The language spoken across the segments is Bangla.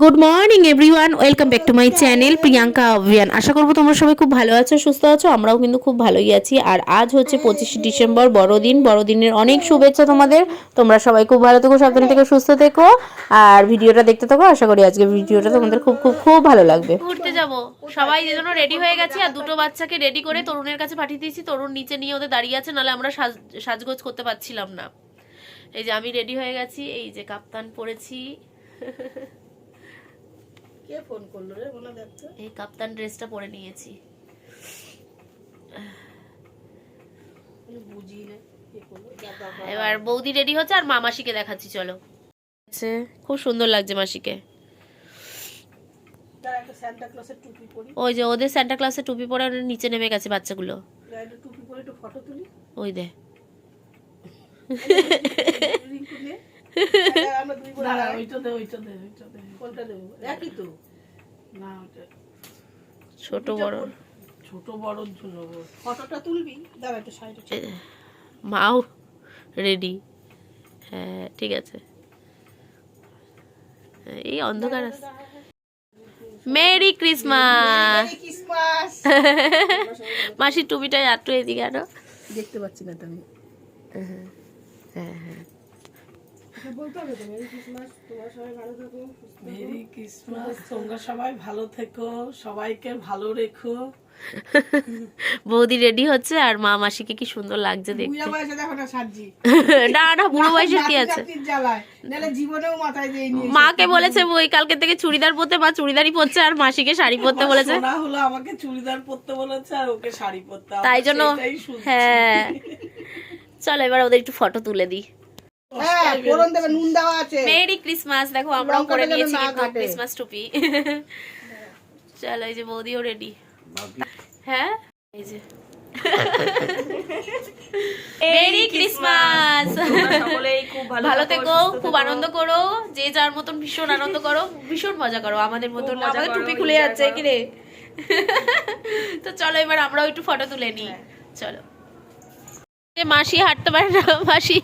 Good morning everyone welcome back to my channel Priyanka অভিয়ান আশা করব তোমরা সবাই খুব ভালো আছো, সুস্থ আছো, আমরাও কিন্তু খুব ভালোই আছি। আর আজ হচ্ছে পঁচিশে ডিসেম্বর, বড়দিন। বড়দিনের অনেক শুভেচ্ছা তোমাদের। তোমরা সবাই খুব ভালো থেকো, সাবধানে থেকো, সুস্থ থেকো। আর ভিডিওটা দেখতে থাকো, আশা করি আজকে ভিডিওটা তোমাদের খুব খুব খুব ভালো লাগবে। ঘুরতে যাব। সবাই যে জন্য রেডি হয়ে গেছি, আর দুটো বাচ্চাকে রেডি করে তরুণের কাছে পাঠিয়ে দিয়েছি। তরুণ নিচে নিয়ে ওদের দাঁড়িয়ে আছে, নাহলে আমরা সাজ, সাজগোজ করতে পারছিলাম না। এই যে আমি রেডি হয়ে গেছি, এই যে কাপ্তান পরেছি। কে ফোন করল রে? বলে দেখতো এই কাপ্তান ড্রেসটা পরে নিয়েছি। নে এবার বৌদি রেডি হচ্ছে আর মা মাসিকে দেখাচ্ছি চলো। খুব সুন্দর লাগছে মাসিকে। তার একটা স্যান্টা ক্লসের টুপি ওই যে ওদের স্যান্টা ক্লাসে টুপি পরে নিচে নেমে গেছে বাচ্চাগুলো। তার একটা টুপি পরে একটু ফটো তুলি। ওই দে। ছোট বড়। ছোট বড় জন্য ফটোটা তুলবি? দাঁড়া একটু সাইডে মাও রেডি হ্যাঁ ঠিক আছে। এই অন্ধকার আছে। Merry Christmas! ক্রিসমাস! মাসির টুপিটা একটু এদিকে আনো। দেখতে পাচ্ছি না তো আমি। হ্যাঁ হ্যাঁ তো মেরি ক্রিসমাস তোমরা সবাই ভালো থাকো মেরি ক্রিসমাস তোমরা সবাই ভালো থেকো সবাইকে ভালো রেখো। বৌদি রেডি হচ্ছে আর মা মাসিকে কি সুন্দর লাগছে দেখতে। বয়সে না না বুড়ো বয়সের কি আছে? মাকে বলেছে ওই কালকে থেকে চুড়িদার পরতে মা চুড়িদারই পরছে আর মাসিকে শাড়ি পরতে বলেছে। আমাকে চুড়িদার পরতে বলেছে আর ওকে শাড়ি পরতে। তাই জন্য হ্যাঁ। চলো এবার ওদের একটু ফটো তুলে দিই। হ্যাঁ ফোরন দেবে নুন দেওয়া আছে। মেরি ক্রিসমাস দেখো আমরাও করে নিয়েছি কিন্তু ক্রিসমাস টুপি। চলো এই যে বৌদিও রেডি হ্যাঁ? এই যে। Merry Christmas. খুব ভালো থেকো খুব আনন্দ করো যে যার মতন ভীষণ আনন্দ করো ভীষণ মজা করো আমাদের মতন না, আমাদের টুপি খুলে যাচ্ছে কি রে? তো চলো এবার আমরাও একটু ফটো তুলে নিই। চলো। যে মাসি হাঁটতে পারে না মাসি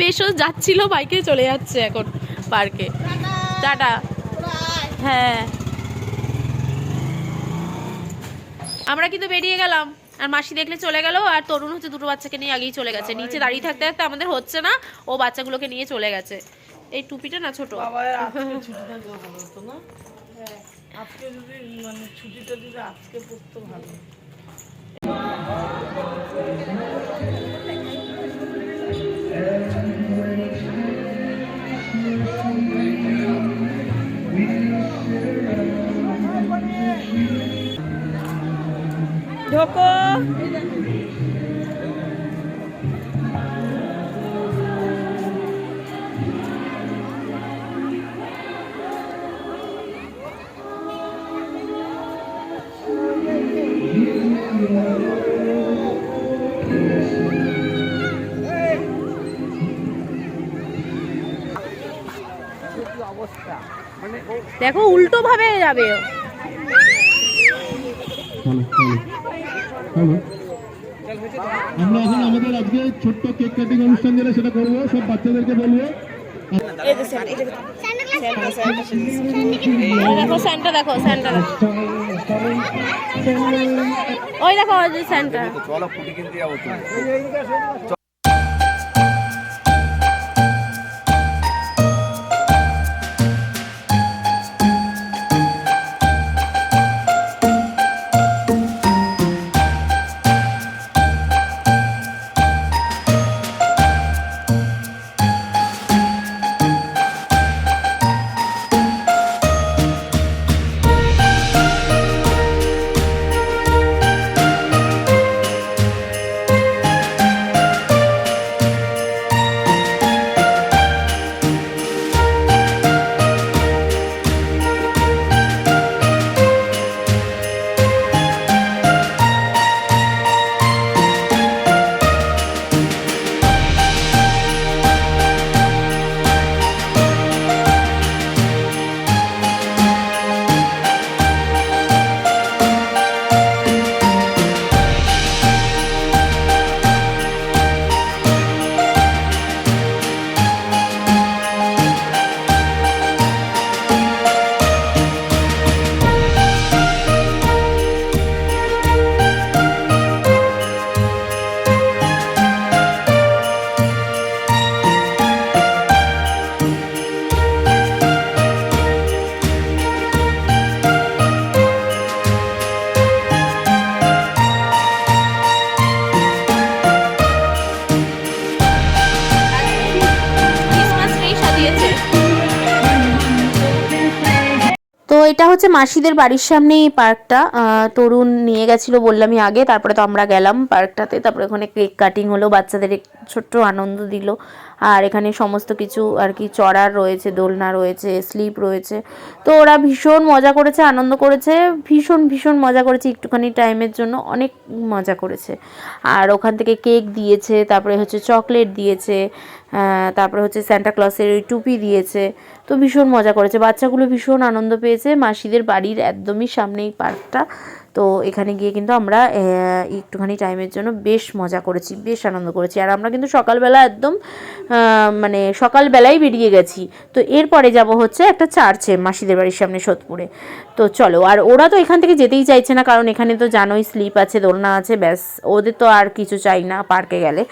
বেশও যাচ্ছিল বাইকে চলে যাচ্ছে এখন পার্কে। টাটা। হ্যাঁ। আমরা কিন্তু বেরিয়ে গেলাম আর মাসি দেখলে চলে গেল আর তরুণ হচ্ছে দুটো বাচ্চাকে নিয়ে আগেই চলে গেছে। নিচে দাঁড়িয়ে থাকতে থাকতে আমাদের হচ্ছে না ও বাচ্চাগুলোকে নিয়ে চলে গেছে। এই টুপিটা না ছোট? আজকে যদি মানে ছুটিটা যদি আজকে পড়তো ভালো। ঢোকো দেখো উল্টো ভাবে যাবে ও। হ্যালো। আমরা এখন আমাদের আজকে ছোট্ট কেক কাটিং অনুষ্ঠান যেটা সেটা করব সব বাচ্চাদেরকে বলব। দেখো স্যান্টা দেখো স্যান্টা দেখো। ওই দেখো যে স্যান্টা চলো এটা হচ্ছে মাসিদের বাড়ির সামনে এই পার্কটা। তরুণ নিয়ে গেছিল বললামই আগে, তারপরে তো আমরা গেলাম পার্কটাতে, তারপরে ওখানে কেক কাটিং হলো, বাচ্চাদের ছোট্ট আনন্দ দিল। আর এখানে সমস্ত কিছু আর কি, চড়ার রয়েছে, দোলনা রয়েছে, স্লিপ রয়েছে। তো ওরা ভীষণ মজা করেছে, আনন্দ করেছে, ভীষণ ভীষণ মজা করেছে একটুখানি টাইমের জন্য, অনেক মজা করেছে। আর ওখান থেকে কেক দিয়েছে, তারপরে হচ্ছে চকলেট দিয়েছে তারপরে হচ্ছে ক্লসের ওই টুপি দিয়েছে। তো ভীষণ মজা করেছে, বাচ্চাগুলো ভীষণ আনন্দ পেয়েছে, মাসিদের বাড়ির একদমই সামনেই পার্কটা তো এখানে গিয়ে কিন্তু আমরা একটুখানি টাইমের জন্য বেশ মজা করেছি বেশ আনন্দ করেছি। আর আমরা কিন্তু সকালবেলা একদম মানে সকালবেলায় বেরিয়ে গেছি। তো এরপরে যাব হচ্ছে একটা চার্চে মাসিদের বাড়ির সামনে সোদপুরে। তো চলো আর ওরা তো এখান থেকে যেতেই চাইছে না কারণ এখানে তো জানোই স্লিপ আছে দোলনা আছে ব্যাস। ওদের তো আর কিছু চাই না পার্কে গেলে।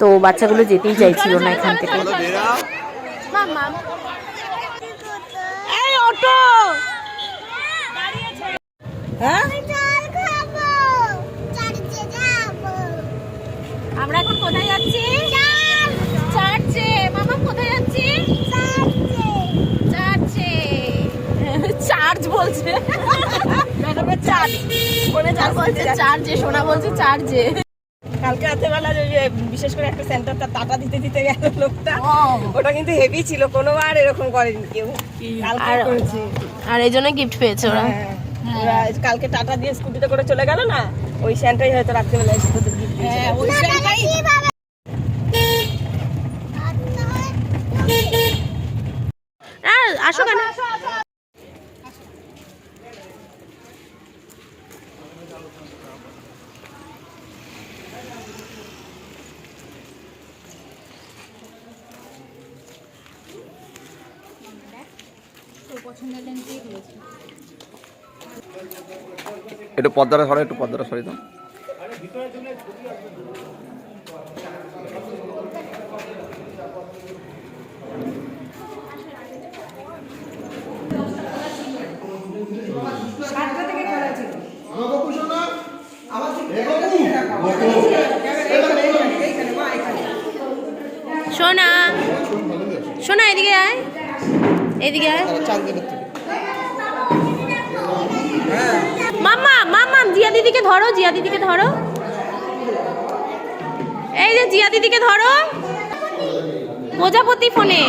তো বাচ্চাগুলো যেতেই চাইছিল না এখান থেকে। অটো! হ্যাঁ? আমরা এখন কোথায় যাচ্ছি? চার্চে। মামা কোথায় যাচ্ছি? চার্চে। চার্চ বলছে। চার্চ ফোনে চার্চ বলছে চার্চে সোনা বলছে চার্চে। কালকে রাত্রেবেলা বিশেষ করে একটা সেন্টারটা টাটা দিতে দিতে গেল লোকটা। ওটা কিন্তু হেভি ছিল কোনোবার এরকম করেনি কেউ। আর- এই জন্য গিফট পেয়েছে ওরা। হ্যাঁ। ওরা কালকে টাটা দিয়ে স্কুটিতে করে চলে গেল না? ওই সেন্টারই হয়তো রাত্রেবেলা আসো কেন? একটু পদ্মাটা সরে একটু পদ্মাটা সরে দাও। সোনা সোনা এদিকে আয়। এদিকে আয়। মাম্মা মাম্মা জিয়া দিদিকে ধরো জিয়া দিদিকে ধরো। এই যে জিয়া দিদিকে ধরো। প্রজাপতি ফোনে।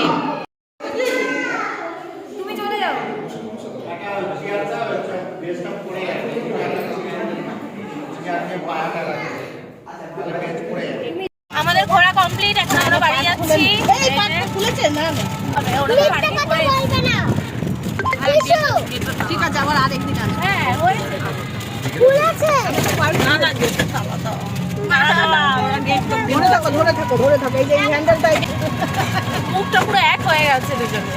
আমাদের ঘোরা কমপ্লিট এখন আমরা বাড়ি যাচ্ছি। খুলেছে। না না। ওরা parking করে- ঠিক আছে আবার আরেকদিন আসবে। হ্যাঁ ওই না না দাও ধরে থাকো এক হয়ে গেছে দুজনে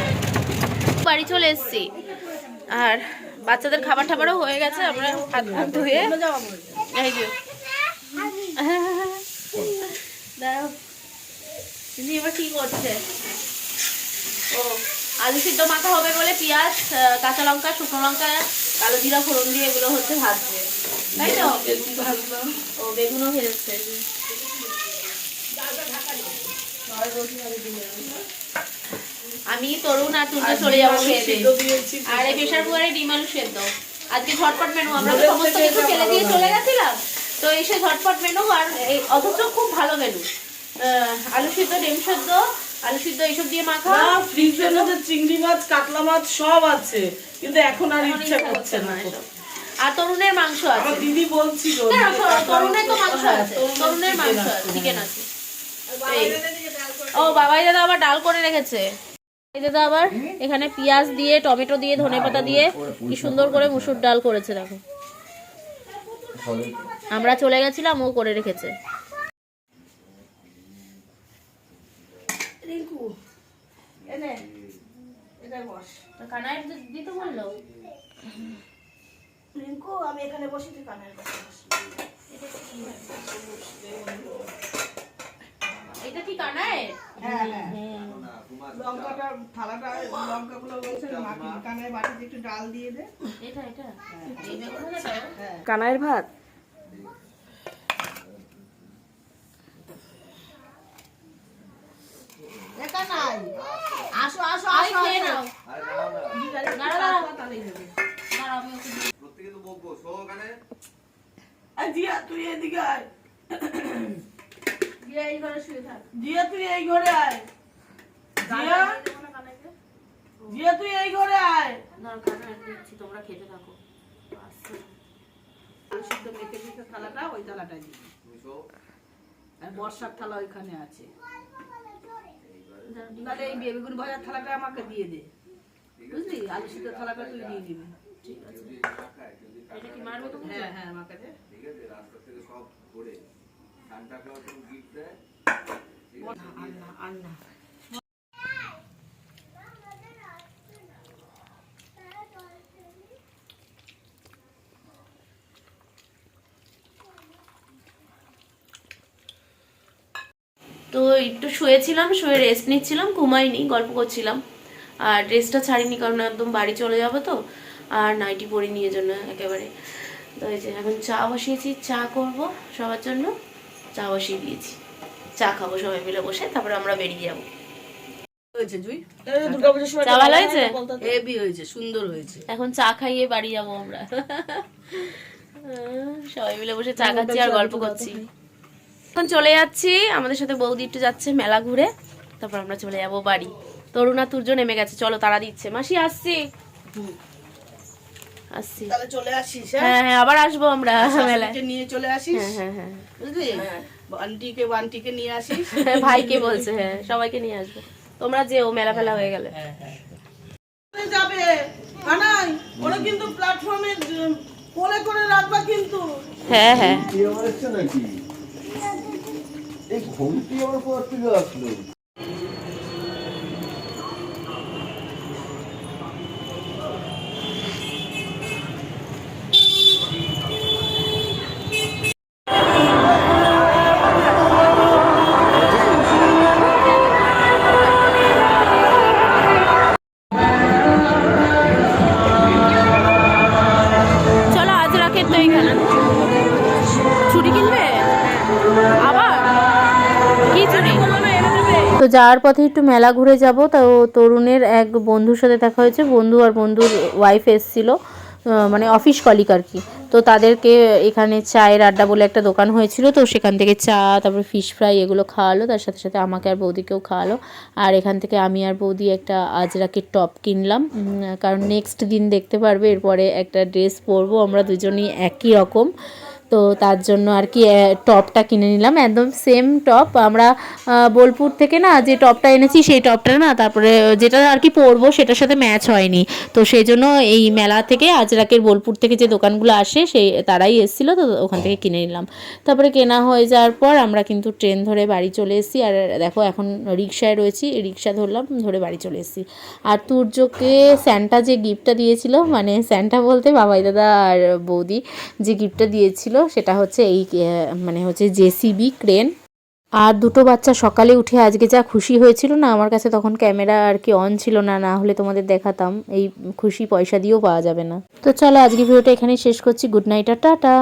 বাড়ি চলে এসেছি। আর বাচ্চাদের খাবার টাবারও হয়ে গেছে, আমরা হাত হাত ধুয়ে এবার কি করছে? ও, আলু সিদ্ধ মাখা হবে বলে পেঁয়াজ কাঁচা লঙ্কা, শুকনো লঙ্কা, কালো জিরা, ফোড়ন দিয়ে এগুলো হচ্ছে ভাজছে। তাই তো? ও বেগুনও ভেজেছে আমি তরুণ আর তুলতে চলে যাব খেতে। আর এই প্রেশার কুকারে ডিম আলু সেদ্ধ। আজকে ঝটপট মেনু। আমরা তো সমস্ত কিছু ফেলে দিয়ে চলে গেছিলাম। তো এসে ঝটপট মেনু আর অথচ খুব ভালো মেনু। আলু সিদ্ধ ডিম সেদ্ধ আলু সিদ্ধ এইসব দিয়ে মাখা। ফ্রিজের মধ্যে চিংড়ি মাছ কাতলা মাছ সব আছে। কিন্তু এখন আর ইচ্ছা ইচ্ছা করছে না এসব। আর তরুণের মাংস আছে। দিদি বলছিল তরুণের তো মাংস হ্যাঁ, আছে। তরুণের তরুণের মাংস আছে। চিকেন আছে। ও বাবাই দাদা আবার ডাল করে রেখেছে। দাদা আবার এখানে পেঁয়াজ দিয়ে টমেটো দিয়ে ধনেপাতা দিয়ে কি সুন্দর করে মুসুর ডাল করেছে দেখো। আমরা চলে গেছিলাম ও করে রেখেছে। এনে, এটা বস। কানায় দিতে বলল। রিঙ্কু আমি এখানে বসি তুই কানের কাছে বস। এটা কি কানায়? হ্যাঁ হ্যাঁ। লঙ্কাটা থালাটা লঙ্কাগুলো বলছে বাটিতে একটু ডাল দিয়ে দে। এটা এটা? এই বেগুন ভাজাটা? কানাইয়ের ভাত? আসো আসো আসো আমি ওকে আর জিয়া তুই এদিকে আয়। দিয়ে এই ঘরে শুয়ে থাক। জিয়া তুই এই ঘরে আয়। জিয়া? জিয়া তুই এই ঘরে আয়। দরকার দিচ্ছি তোমরা খেতে থাকো। আসছে না। আলু সিদ্ধ মেখে দিতে থালাটা ওই থালাটা দিবি আর বর্ষার থালা ওইখানে আছে। তাহলে এই বেগুন ভাজার থালাটা আমাকে দিয়ে দে। বুঝলি? আলু সিদ্ধ থালাটা তুই দিয়ে দিবি এটা কি মারবো তুমি হ্যাঁ হ্যাঁ আমাকে দে আন্না আন্না তো একটু শুয়েছিলাম শুয়ে রেস্ট নিচ্ছিলাম ঘুমাইনি গল্প করছিলাম। আর ড্রেসটা ছাড়িনি কারণ একদম বাড়ি চলে যাব তো। আর নাইটি পরে নিয়ে জন্য একেবারে। তো এই যে এখন চা বসিয়েছি চা করব সবার জন্য। চা বসিয়ে দিয়েছি। চা খাব সবাই মিলে বসে তারপরে আমরা বেরিয়ে যাব। এখন চা খাইয়ে বাড়ি যাব আমরা। সবাই মিলে বসে চা খাচ্ছি আর গল্প করছি। এখন চলে যাচ্ছি আমাদের সাথে বৌদি একটু যাচ্ছে মেলা ঘুরে। তারপর আমরা চলে যাব বাড়ি। তরুণা তুর্য নেমে গেছে। চলো তারা দিচ্ছে। মাসি আসছি। আসছি। তাহলে চলে আসিস হ্যাঁ? হ্যাঁ আবার আসব আমরা মেলায়। নিয়ে চলে আসিস? হ্যাঁ হ্যাঁ বুঝলি? বান্টিকে বান্টিকে নিয়ে আসিস? হ্যাঁ ভাইকে বলছে হ্যাঁ সবাইকে নিয়ে আসব। তোমরা যেও মেলা ফেলা হয়ে গেলে। যাবে। কানাই ওরা কিন্তু প্ল্যাটফর্মে কোলে করে রাখবা কিন্তু। হ্যাঁ হ্যাঁ। নাকি? এই ঘুমটি আমার থেকে আসলো। তো যাওয়ার পথে একটু মেলা ঘুরে যাব। তো তরুণের এক বন্ধুর সাথে দেখা হয়েছে। বন্ধু আর বন্ধুর ওয়াইফ এসছিল মানে অফিস কলিক আর কি। তো তাদেরকে এখানে চায়ের আড্ডা বলে একটা দোকান হয়েছিল। তো সেখান থেকে চা, তারপরে ফিশ ফ্রাই এগুলো খাওয়ালো। তার সাথে সাথে আমাকে আর বৌদিকেও খাওয়ালো। আর এখান থেকে আমি আর বৌদি একটা আজরাকের টপ কিনলাম। কারণ নেক্সট দিন দেখতে পারবে, এরপরে একটা ড্রেস পরবো। আমরা দুজনেই একই রকম। তো তার জন্য আর কি টপটা কিনে নিলাম। একদম সেম টপ আমরা বোলপুর থেকে না যে টপটা এনেছি সেই টপটা না তারপরে যেটা আর কি পরবো সেটার সাথে ম্যাচ হয়নি। তো সেই জন্য এই মেলা থেকে আজরাকের বোলপুর থেকে যে দোকানগুলো আসে সেই, তারাই এসেছিল তো ওখান থেকে কিনে নিলাম। তারপরে কেনা হয়ে যাওয়ার পর আমরা কিন্তু ট্রেন ধরে বাড়ি চলে এসেছি। আর দেখো এখন রিক্সায় রয়েছি রিক্সা ধরলাম, ধরে বাড়ি চলে এসেছি। আর তুর্যকে স্যান্টা যে গিফটটা দিয়েছিল মানে স্যান্টা বলতে বাবাই দাদা আর বৌদি যে গিফটটা দিয়েছিল সেটা হচ্ছে এই মানে হচ্ছে জেসিবি ক্রেন। আর দুটো বাচ্চা সকালে উঠে আজকে যা খুশি হয়েছিল না, আমার কাছে তখন ক্যামেরা আর কি অন ছিল না না হলে তোমাদের দেখাতাম। এই খুশি পয়সা দিয়েও পাওয়া যাবে না। তো চলো আজকে ভিডিওটা এখানেই শেষ করছি। গুড নাইট আর টাটা।